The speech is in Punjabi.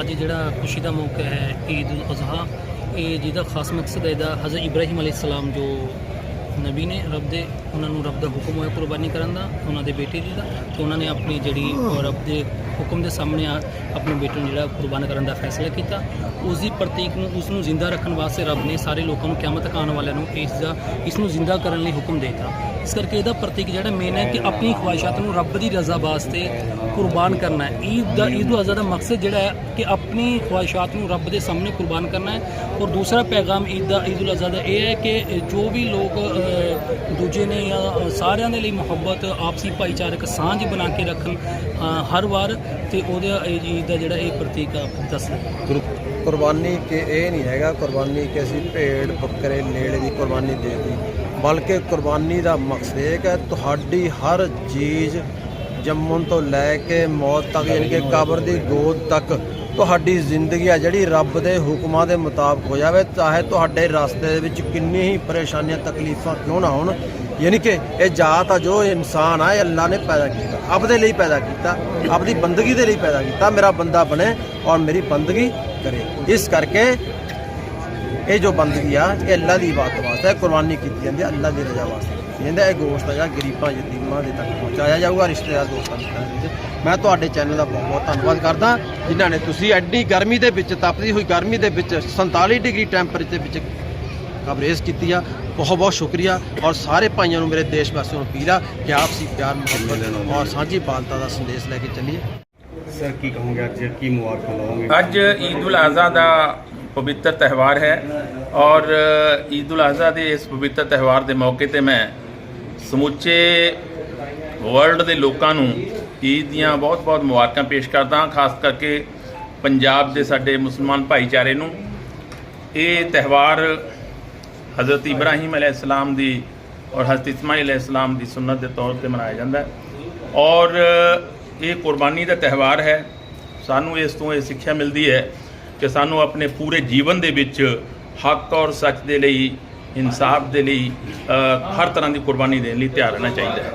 ਅੱਜ ਜਿਹੜਾ ਖੁਸ਼ੀ ਦਾ ਮੌਕਾ ਹੈ, ਈਦ ਉਲ ਅਜ਼ਹਾ, ਇਹ ਜਿਹਦਾ ਖਾਸ ਮਕਸਦ ਹੈ, ਇਹਦਾ ਹਜ਼ਰਤ ਇਬਰਾਹੀਮ ਅਲੈਹਿਸ ਸਲਾਮ ਜੋ ਨਬੀ ਨੇ ਰੱਬ ਦੇ, ਉਹਨਾਂ ਨੂੰ ਰੱਬ ਦਾ ਹੁਕਮ ਹੋਇਆ ਕੁਰਬਾਨੀ ਕਰਨ ਦਾ, ਉਹਨਾਂ ਦੇ ਬੇਟੇ ਜੀ ਦਾ, ਤੇ ਉਹਨਾਂ ਨੇ ਆਪਣੀ ਜਿਹੜੀ ਰੱਬ ਦੇ ਹੁਕਮ ਦੇ ਸਾਹਮਣੇ ਆ, ਆਪਣੇ ਬੇਟੇ ਨੂੰ ਜਿਹੜਾ ਕੁਰਬਾਨ ਕਰਨ ਦਾ ਫੈਸਲਾ ਕੀਤਾ। ਉਸ ਦੀ ਪ੍ਰਤੀਕ ਨੂੰ ਉਸ ਨੂੰ ਜ਼ਿੰਦਾ ਰੱਖਣ ਵਾਸਤੇ ਰੱਬ ਨੇ ਸਾਰੇ ਲੋਕਾਂ ਨੂੰ ਕਿਆਮਤ ਤੱਕ ਆਉਣ ਵਾਲਿਆਂ ਨੂੰ ਇਸ ਦਾ ਇਸ ਨੂੰ ਜ਼ਿੰਦਾ ਕਰਨ ਲਈ ਹੁਕਮ ਦਿੱਤਾ। ਇਸ ਕਰਕੇ ਇਹਦਾ ਪ੍ਰਤੀਕ ਜਿਹੜਾ ਮੇਨ ਹੈ ਕਿ ਆਪਣੀ ਖੁਆਇਸ਼ਾਂ ਨੂੰ ਰੱਬ ਦੀ ਰਜ਼ਾ ਵਾਸਤੇ ਕੁਰਬਾਨ ਕਰਨਾ ਹੈ। ਈਦ ਦਾ ਈਦ ਉਲ ਦਾ ਮਕਸਦ ਜਿਹੜਾ ਹੈ ਕਿ ਆਪਣੀ ਖੁਆਇਸ਼ਾਂ ਨੂੰ ਰੱਬ ਦੇ ਸਾਹਮਣੇ ਕੁਰਬਾਨ ਕਰਨਾ ਹੈ। ਔਰ ਦੂਸਰਾ ਪੈਗਾਮ ਈਦ ਦਾ, ਈਦ ਉਲ ਅਜ਼ਹਾ ਦਾ ਇਹ ਹੈ ਕਿ ਜੋ ਵੀ ਲੋਕ ਦੂਜੇ ਨੇ ਜਾਂ ਸਾਰਿਆਂ ਦੇ ਲਈ ਮੁਹੱਬਤ, ਆਪਸੀ ਭਾਈਚਾਰਕ ਸਾਂਝ ਬਣਾ ਕੇ ਰੱਖਣ ਹਰ ਵਾਰ ਤੇ ਉਹਦਾ, ਇਹ ਈਦ ਦਾ ਜਿਹੜਾ ਇਹ ਪ੍ਰਤੀਕ ਆ ਦੱਸਦਾ ਕੁਰਬਾਨੀ ਕਿ ਇਹ ਨਹੀਂ ਹੈਗਾ ਕੁਰਬਾਨੀ ਕਿ ਅਸੀਂ ਭੇਡ, ਬੱਕਰੇ, ਨੇੜੇ ਦੀ ਕੁਰਬਾਨੀ ਦੇ ਦਿੱਤੀ। ਬਲਕਿ ਕੁਰਬਾਨੀ ਦਾ ਮਕਸਦ ਇਹ ਹੈ ਕਿ ਤੁਹਾਡੀ ਹਰ ਚੀਜ਼ ਜੰਮਣ ਤੋਂ ਲੈ ਕੇ ਮੌਤ ਤੱਕ, ਯਾਨੀ ਕਿ ਕਬਰ ਦੀ ਗੋਦ ਤੱਕ ਤੁਹਾਡੀ ਜ਼ਿੰਦਗੀ ਆ ਜਿਹੜੀ ਰੱਬ ਦੇ ਹੁਕਮਾਂ ਦੇ ਮੁਤਾਬਕ ਹੋ ਜਾਵੇ, ਚਾਹੇ ਤੁਹਾਡੇ ਰਸਤੇ ਦੇ ਵਿੱਚ ਕਿੰਨੀ ਹੀ ਪਰੇਸ਼ਾਨੀਆਂ, ਤਕਲੀਫਾਂ ਕਿਉਂ ਨਾ ਹੋਣ। ਯਾਨੀ ਕਿ ਇਹ ਜਾਤ ਆ, ਜੋ ਇਨਸਾਨ ਆ, ਇਹ ਅੱਲਾ ਨੇ ਪੈਦਾ ਕੀਤਾ। ਆਪਦੇ ਲਈ ਪੈਦਾ ਕੀਤਾ ਆਪਦੀ ਬੰਦਗੀ ਦੇ ਲਈ ਪੈਦਾ ਕੀਤਾ। ਮੇਰਾ ਬੰਦਾ ਬਣੇ ਔਰ ਮੇਰੀ ਬੰਦਗੀ ਕਰੇ। ਇਸ ਕਰਕੇ ਇਹ ਜੋ ਬੰਦਗੀ ਆ ਇਹ ਅੱਲਾ ਦੀ ਇਬਾਦਤ ਵਾਸਤੇ ਹੈ, ਕੁਰਬਾਨੀ ਕੀਤੀ ਜਾਂਦੀ ਹੈ ਅੱਲਾ ਦੀ ਰਜ਼ਾ ਵਾਸਤੇ ਹੈ ਇਹ ਗੋਸ਼ਤ ਆ ਗਰੀਬਾਂ ਯਤੀਮਾਂ ਦੇ ਤੱਕ ਪਹੁੰਚਾਇਆ ਜਾਊਗਾ ਰਿਸ਼ਤੇਦਾਰ ਦੋਸਤਾਂ ਦੇ ਵਿੱਚ ਮੈਂ ਤੁਹਾਡੇ ਚੈਨਲ ਦਾ ਬਹੁਤ ਬਹੁਤ ਧੰਨਵਾਦ ਕਰਦਾ ਜਿਨ੍ਹਾਂ ਨੇ ਤੁਸੀਂ ਐਡੀ ਗਰਮੀ ਦੇ ਵਿੱਚ ਤਪਦੀ ਹੋਈ ਗਰਮੀ ਦੇ ਵਿੱਚ 47 ਡਿਗਰੀ ਟੈਂਪਰੇਚਰ ਵਿੱਚ ਕਵਰੇਜ ਕੀਤੀ ਆ। ਬਹੁਤ ਬਹੁਤ ਸ਼ੁਕਰੀਆ। ਔਰ ਸਾਰੇ ਭਾਈਆਂ ਨੂੰ ਮੇਰੇ ਦੇਸ਼ ਵਾਸੀਆਂ ਨੂੰ ਅਪੀਲ ਆ ਕਿ ਆਪਸੀ ਪਿਆਰ ਮੁਹੱਬਤ ਔਰ ਸਾਂਝੀ ਬਾਲਤਾ ਦਾ ਸੰਦੇਸ਼ ਲੈ ਕੇ ਚੱਲੀਏ। ਸਰ ਕੀ ਕਹੋਗੇ ਅੱਜ? ਕੀ ਮੁਬਾਰਕਾਂ ਦਵੋਗੇ? ਅੱਜ ਈਦ ਉਲ ਅਜ਼ਹਾ ਦਾ ਪਵਿੱਤਰ ਤਿਉਹਾਰ ਹੈ ਔਰ ਈਦ ਉਲ ਅਜ਼ਹਾ ਦੇ ਇਸ ਪਵਿੱਤਰ ਤਿਉਹਾਰ ਦੇ ਮੌਕੇ ਤੇ ਮੈਂ ਸਮੁੱਚੇ ਵਰਲਡ ਦੇ ਲੋਕਾਂ ਨੂੰ ਈਦ ਦੀਆਂ ਬਹੁਤ-ਬਹੁਤ ਮੁਬਾਰਕਾਂ ਪੇਸ਼ ਕਰਦਾ ਹਾਂ, ਖਾਸ ਕਰਕੇ ਪੰਜਾਬ ਦੇ ਸਾਡੇ ਮੁਸਲਮਾਨ ਭਾਈਚਾਰੇ ਨੂੰ। ਇਹ ਤਿਉਹਾਰ ਹਜ਼ਰਤ ਇਬਰਾਹੀਮ ਅਲੈਹਿਸਲਾਮ ਦੀ ਔਰ ਹਜ਼ਰਤ ਇਸਮਾਈਲ ਅਲੈਹਿਸਲਾਮ ਦੀ ਸੁਨਨਤ ਦੇ ਤੌਰ ਤੇ ਮਨਾਇਆ ਜਾਂਦਾ ਹੈ। ਔਰ ਇਹ ਕੁਰਬਾਨੀ ਦਾ ਤਿਉਹਾਰ ਹੈ। ਸਾਨੂੰ ਇਸ ਤੋਂ ਇਹ ਸਿੱਖਿਆ ਮਿਲਦੀ ਹੈ ਕਿ ਸਾਨੂੰ ਆਪਣੇ ਪੂਰੇ ਜੀਵਨ ਦੇ ਵਿੱਚ ਹੱਕ ਔਰ ਸੱਚ ਦੇ ਲਈ, ਇਨਸਾਫ ਦੇ ਲਈ ਹਰ ਤਰ੍ਹਾਂ ਦੀ ਕੁਰਬਾਨੀ ਦੇਣ ਲਈ ਤਿਆਰ ਰਹਿਣਾ ਚਾਹੀਦਾ ਹੈ।